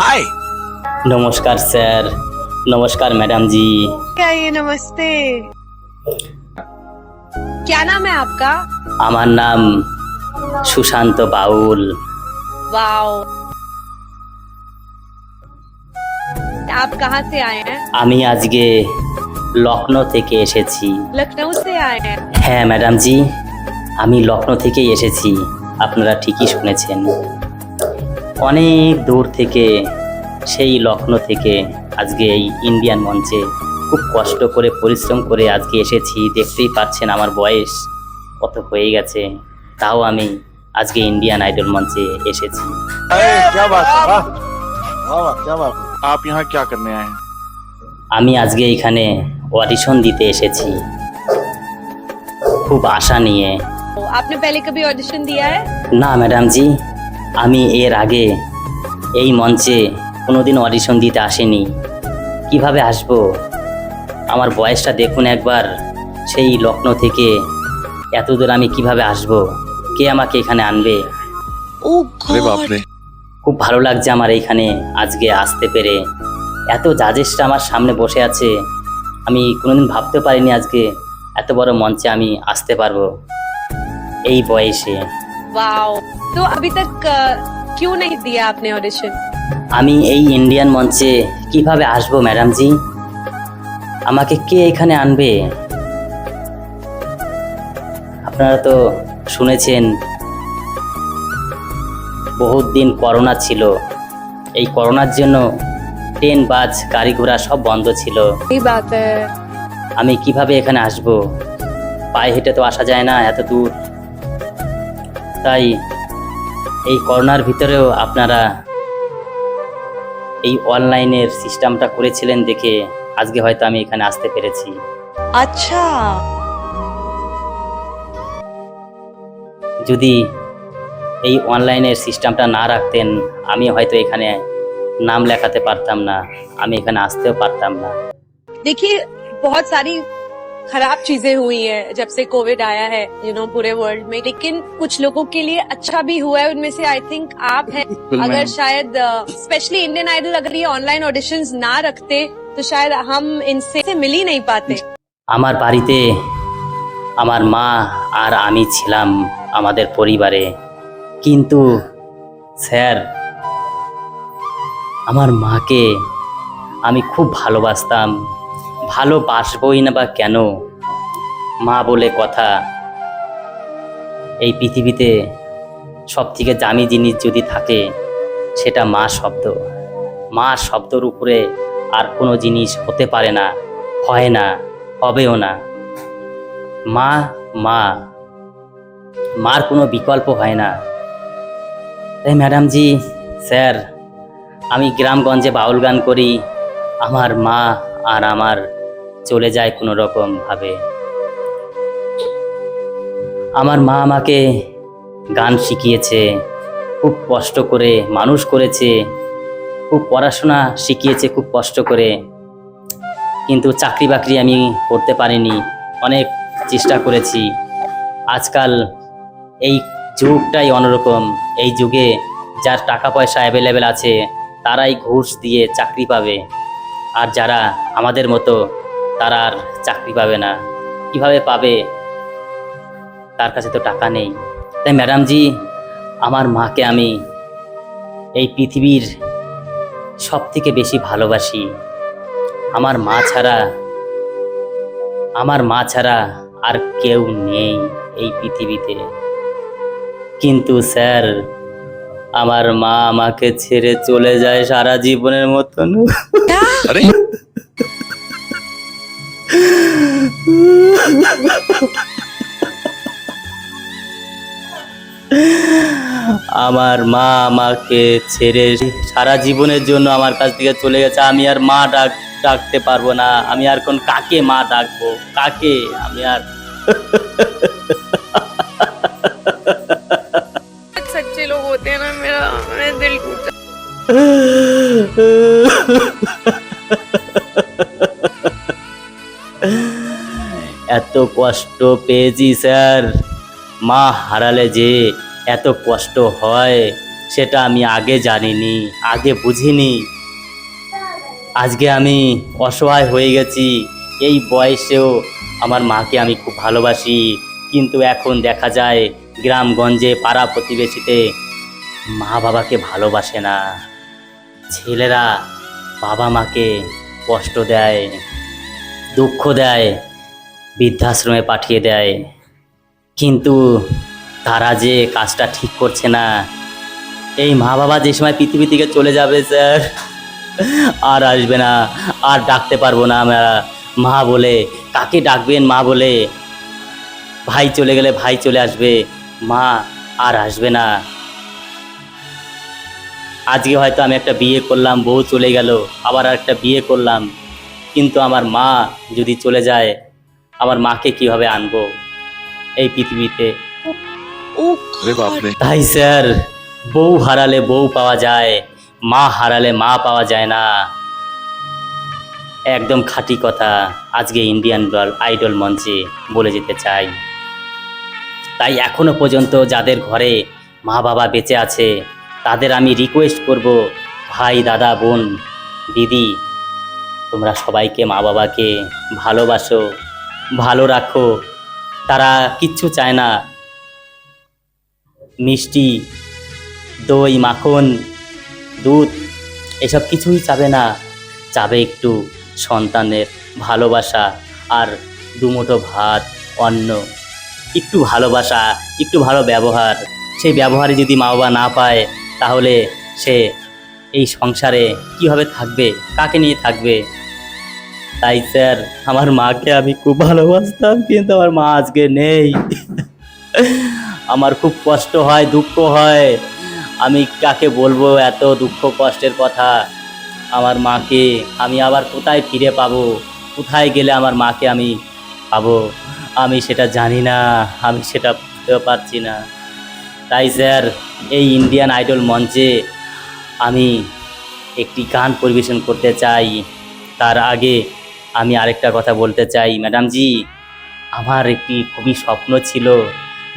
Hi sir हाय নমস্কার sir নমস্কার madam জি क्या ये नमस्ते क्या नाम है आपका আমার নাম সুশান্ত বাউল वाओ आप कहाँ से आए हैं আমি আজকে লখনৌ থেকে এসেছি लखनऊ से आए हैं হ্যাঁ ম্যাডাম জি আমি লখনৌ থেকেই এসেছি আপনারা ঠিকই শুনেছেন অনেক দূর থেকে সেই লখনৌ থেকে আজকে এই ইন্ডিয়ান মঞ্চে খুব কষ্ট করে পরিশ্রম করে আজকে এসেছি দেখতেই পাচ্ছেন আমার বয়স কত হয়ে গেছে তাও আমি আজকে ইন্ডিয়ান আইডল মঞ্চে এসেছি अरे क्या बात है वाह वाह वाह, क्या बात है आप यहाँ क्या करने आए हैं আমি আজকে এখানে অডিশন দিতে এসেছি খুব আশা নিয়ে तो आपने पहले कभी ऑडिशन दिया है না ম্যাডাম জি আমি এর আগে এই মঞ্চে কোনোদিন অডিশন দিতে আসিনি। কীভাবে আসব? আমার বয়সটা দেখুন একবার সেই লখনৌ থেকে এতদূর আমি কীভাবে আসব? কে আমাকে এখানে আনবে? খুব ভালো লাগছে আমার এইখানে আজকে আসতে পেরে। এত জাজেসটা আমার সামনে বসে আছে আমি কোনোদিন ভাবতে পারিনি আজকে এত বড় মঞ্চে আমি আসতে পারব। এই বয়সে। वाओ तो अभी तक अ, क्यों नहीं दिया आपने ऑडिशन আমি এই ইন্ডিয়ান মঞ্চে কিভাবে আসবো ম্যাডাম জি আমাকে কে এখানে আনবে আপনারা তো শুনেছেন বহুত দিন করোনা ছিল এই করোনার জন্য ট্রেন বাস গাড়ি ঘোড়া সব বন্ধ ছিল सही बात है আমি কিভাবে এখানে আসব পায়ে হেঁটে তো আসা যায় না এত দূর তাই এই করোনার ভিতরেও আপনারা এই অনলাইনের সিস্টেমটা করেছিলেন দেখে আজকে হয়তো আমি এখানে আসতে পেরেছি अच्छा যদি এই অনলাইনের সিস্টেমটা না রাখতেন আমি হয়তো এখানে নাম লেখাতে পারতাম না আমি এখানে আসতেও পারতাম না देखिए बहुत सारी खराब चीजें हुई हैं जब से कोविड आया है यू नो पूरे वर्ल्ड में लेकिन कुछ लोगों के लिए अच्छा भी हुआ है उनमें से आई थिंक आप हैं अगर शायद स्पेशली इंडियन आइडल अगर ये ऑनलाइन ऑडिशंस ना रखते तो शायद हम इनसे से मिल ही नहीं पाते আমার বাড়িতে আমার মা আর আমি ছিলাম আমাদের পরিবারে কিন্তু স্যার আমার মাকে আমি খুব ভালোবাসতাম ভালোবাসবই না বা কেন? মা বলে কথা, এই পৃথিবীতে সব থেকে দামি জিনিস যদি থাকে, সেটা মা শব্দ। মা শব্দর উপরে আর কোনো জিনিস হতে পারে না, হয় না, হবেও না। মা মা, মার কোনো বিকল্প হয় না। তাই ম্যাডাম জি স্যার, আমি গ্রামগঞ্জে বাউল গান করি, আমার মা আর আমার চলে যায় কোনো রকম ভাবে আমার মা আমাকে গান শিখিয়েছে, খুব কষ্ট করে, মানুষ করেছে, খুব পড়াশোনা শিখিয়েছে, খুব কষ্ট করে। কিন্তু চাকরি বাকরি আমি করতে পারিনি, অনেক চেষ্টা করেছি। আজকাল এই যুগটাই অন্যরকম। এই যুগে যার টাকা পয়সা অ্যাভেলেবেল আছে, তারাই ঘুষ দিয়ে চাকরি পাবে। আর যারা আমাদের মতো, তারা আর চাকরি পাবে না। কীভাবে পাবে? তার কাছে তো টাকা নেই। তাই ম্যাডামজি, আমার মাকে আমি এই পৃথিবীর সব থেকে বেশি ভালোবাসি। আমার মা ছাড়া, আমার মা ছাড়া আর কেউ নেই এই পৃথিবীতে। কিন্তু স্যার আমার মা আমাকে ছেড়ে চলে যায় সারা জীবনের মতন। আমার মা আমাকে ছেড়ে সারা জীবনের জন্য আমার কাছ থেকে চলে গেছে। আমি আর মা ডাক ডাকতে পারব না। আমি আর কোন কাকে মা ডাকবো? কাকে? আমি আর এত কষ্ট পেয়েছি, স্যার। মা হারালে যে এত কষ্ট হয়, সেটা আমি আগে জানিনি, আগে বুঝিনি। আজকে আমি অসহায় হয়ে গেছি। এই বয়সেও আমার মাকে আমি খুব ভালোবাসি। কিন্তু এখন দেখা যায়, গ্রামগঞ্জে পাড়া প্রতিবেশীতে মা বাবাকে ভালোবাসে না। ছেলেরা বাবা মাকে কষ্ট দেয়, দুঃখ দেয়, বৃদ্ধাশ্রমে পাঠিয়ে দেয়। কিন্তু তারা যে কাজটা ঠিক করছে না, এই মা বাবা যে সময় পৃথিবী থেকে চলে যাবে, স্যার, আর আসবে না, আর ডাকতে পারব না আমরা। মা বলে, কাকে ডাকবেন মা বলে? ভাই চলে গেলে ভাই চলে আসবে, মা আর আসবে না। আজকে হয়তো আমি একটা বিয়ে করলাম বউ চলে গেল আবার একটা বিয়ে করলাম। কিন্তু আমার মা যদি চলে যায় আমার মাকে কীভাবে আনব এই পৃথিবীতে? তাই স্যার বউ হারালে বউ পাওয়া যায় মা হারালে মা পাওয়া যায় না। একদম খাঁটি কথা আজকে ইন্ডিয়ান গার্ল আইডল মঞ্চে বলে যেতে চাই। তাই এখনও পর্যন্ত যাদের ঘরে মা বাবা বেঁচে আছে তাদের আমি রিকোয়েস্ট করব, ভাই, দাদা, বোন, দিদি, তোমরা সবাইকে মা বাবাকে ভালোবাসো, ভালো রাখো, তারা কিচ্ছু চায় না। মিষ্টি, দই, মাখন, দুধ, এসব কিছুই চাবে না। চাবে একটু সন্তানের ভালোবাসা আর দুমুঠো ভাত, অন্ন। একটু ভালোবাসা, একটু ভালো ব্যবহার। সেই ব্যবহারে যদি মা বাবা না পায় তাহলে সে এই সংসারে কীভাবে থাকবে? কাকে নিয়ে থাকবে? তাই স্যার, আমার মাকে আমি খুব ভালোবাসতাম, কিন্তু আমার মা আজকে নেই। আমার খুব কষ্ট হয়, দুঃখ হয়। আমি কাকে বলব এত দুঃখ কষ্টের কথা? আমার মাকে আমি আবার কোথায় ফিরে পাবো? কোথায় গেলে আমার মাকে আমি পাবো? আমি সেটা জানি না, আমি সেটা বুঝতেও পারছি না। তাই স্যার, এই ইন্ডিয়ান আইডল মঞ্চে আমি একটি গান পরিবেশন করতে চাই। তার আগে আমি আরেকটা কথা বলতে চাই। ম্যাডামজি আমার একটি খুবই স্বপ্ন ছিল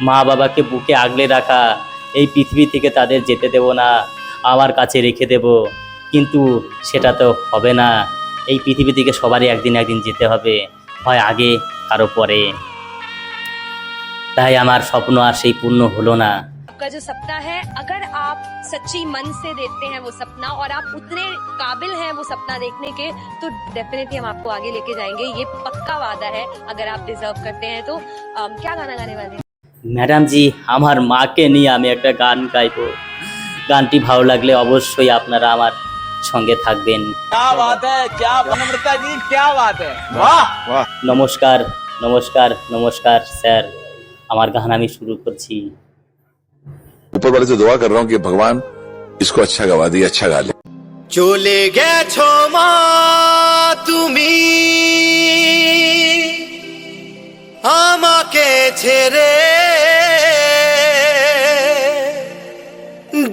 মা বাবাকে বুকে আগলে রাখা। এই পৃথিবী থেকে তাদের যেতে দেব না, আমার কাছে রেখে দেব। কিন্তু সেটা তো হবে না। এই পৃথিবী থেকে সবারই একদিন একদিন যেতে হবে। হয় আগে, কারও পরে। তাই আমার স্বপ্ন আর সেই পূর্ণ হলো না। आपका जो सपना है अगर आप सच्ची मन से देखते हैं वो सपना और आप उतने काबिल हैं वो सपना देखने के तो डेफिनेटली हम आपको आगे लेके जाएंगे ये पक्का वादा है अगर आप डिजर्व करते हैं तो अम, क्या गाना गाने वाले हैं ম্যাডামজি আমার মাকে নিয়ে আমি একটা গান গাইবো গানটি ভালো লাগলে অবশ্যই আপনারা আমার সঙ্গে থাকবেন क्या बात है क्या विनम्रता जी क्या बात है वाह वाह নমস্কার নমস্কার নমস্কার স্যার আমার গান আমি শুরু করছি ऊपर वाले से दुआ कर रहा हूँ कि भगवान इसको अच्छा गवा दिए अच्छा गा ले চলে গেছো মা তুমি আমাকে ছেড়ে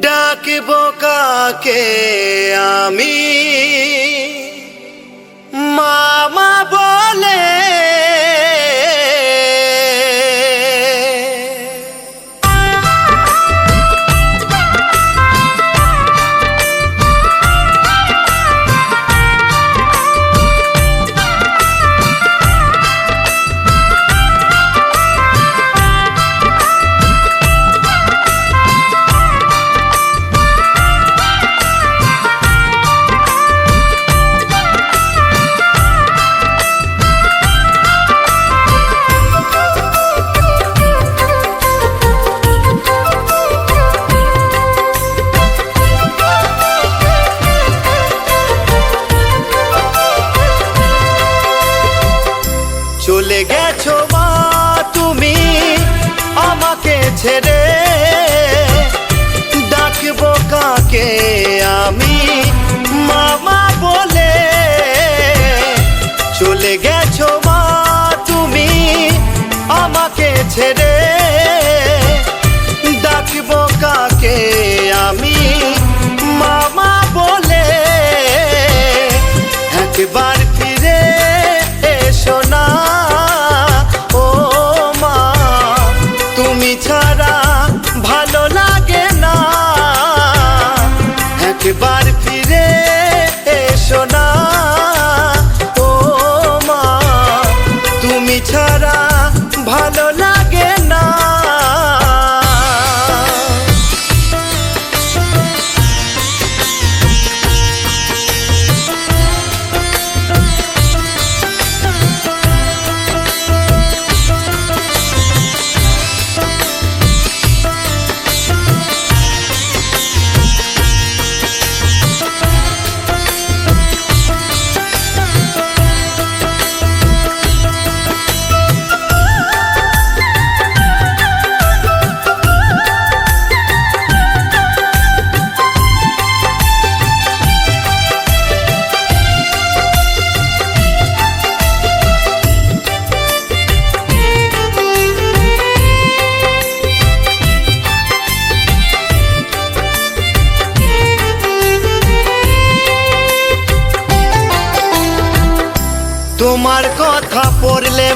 ডাকবো কাকে আমি মামা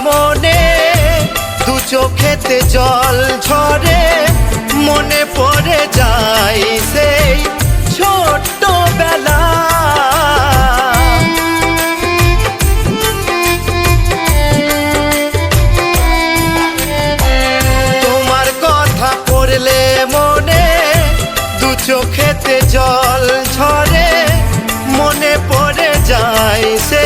মনে, দু চোখেতে জল ঝরে, মনে পড়ে যায় সেই ছোট্টবেলা। তোমার কথা পড়লে মনে, দু চোখেতে জল ঝরে, মনে পড়ে যায় সে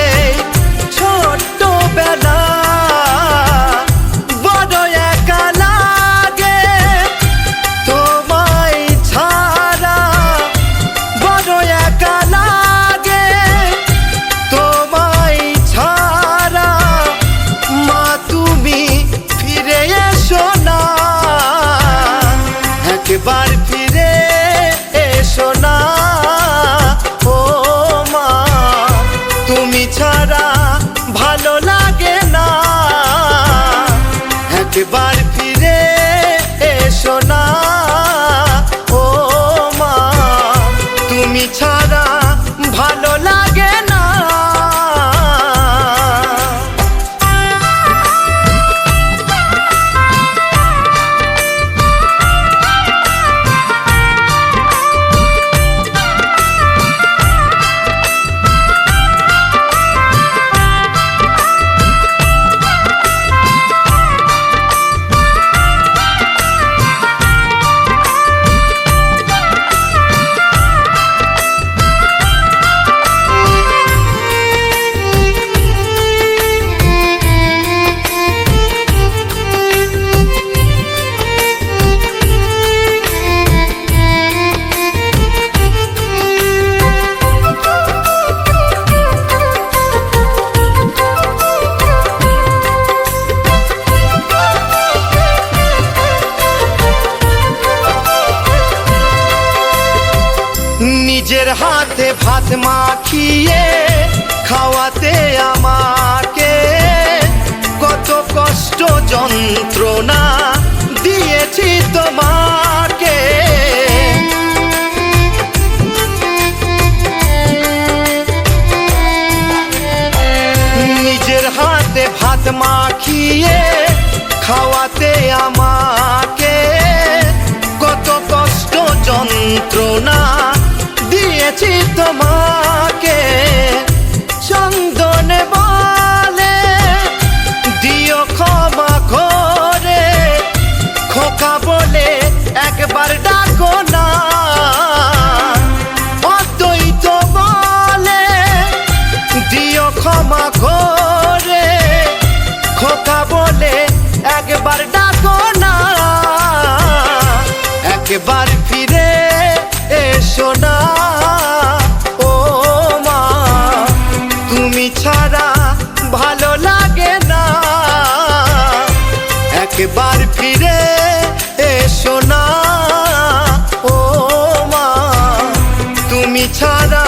ছাড়া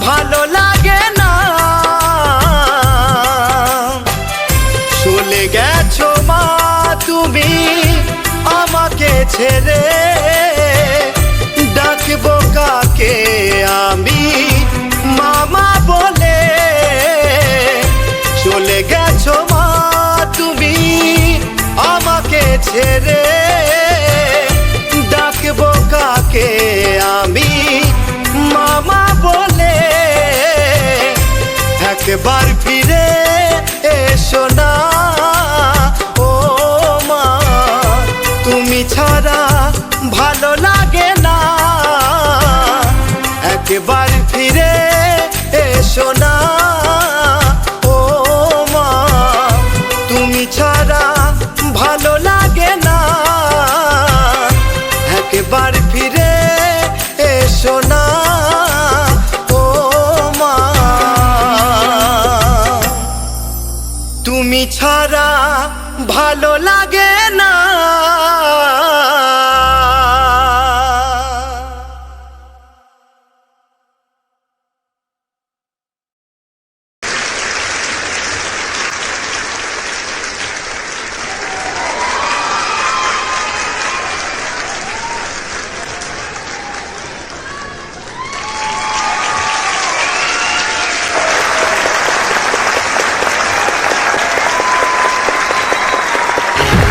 ভালো লাগে না। চলে গেছো মা তুমি আমাকে ছেড়ে। ডাকবো কাকে আমি? মামা বলে। চলে গেছো মা তুমি আমাকে ছেড়ে। একবার ফিরে এসো না। ও মা তুমি ছাড়া ভালো লাগে না। একবার ফিরে তুমি ছাড়া ভালো লাগে